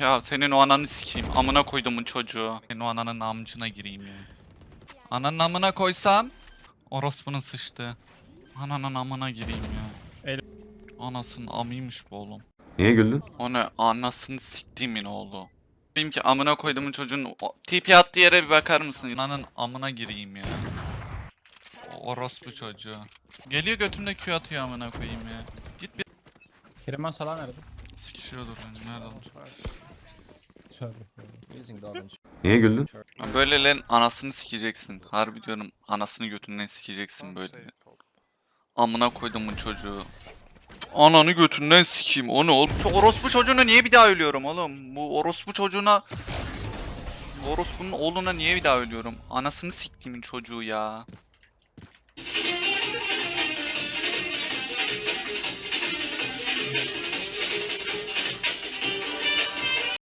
Ya senin o ananı sikeyim. Amına koydumun çocuğu. Senin o ananın amcına gireyim ya. Ananın amına koysam orospunun sıçtı. Ananın amına gireyim ya. El- Anasının amıymış bu oğlum. Niye güldün? O ne? Anasını siktiğimin oğlu. Benim ki amına koyduğumun çocuğun o- TP attığı yere bir bakar mısın? Ananın amına gireyim ya. O- Orospu çocuğu. Geliyor götümde Q atıyor amına koyayım ya. Git bir Keriman Salah nerede? sikişiyordur bence. Nerede olmuş? Niye güldün? Böylelerin anasını sikeceksin. Harbi diyorum anasını götünden sikeceksin böyle. Amına koyduğumun çocuğu. Ananı götünden sikeyim o ne oğlum? Şu orospu çocuğuna niye bir daha ölüyorum oğlum? Bu orospu çocuğuna... Orospunun oğluna niye bir daha ölüyorum? Anasını siktiğimin çocuğu ya.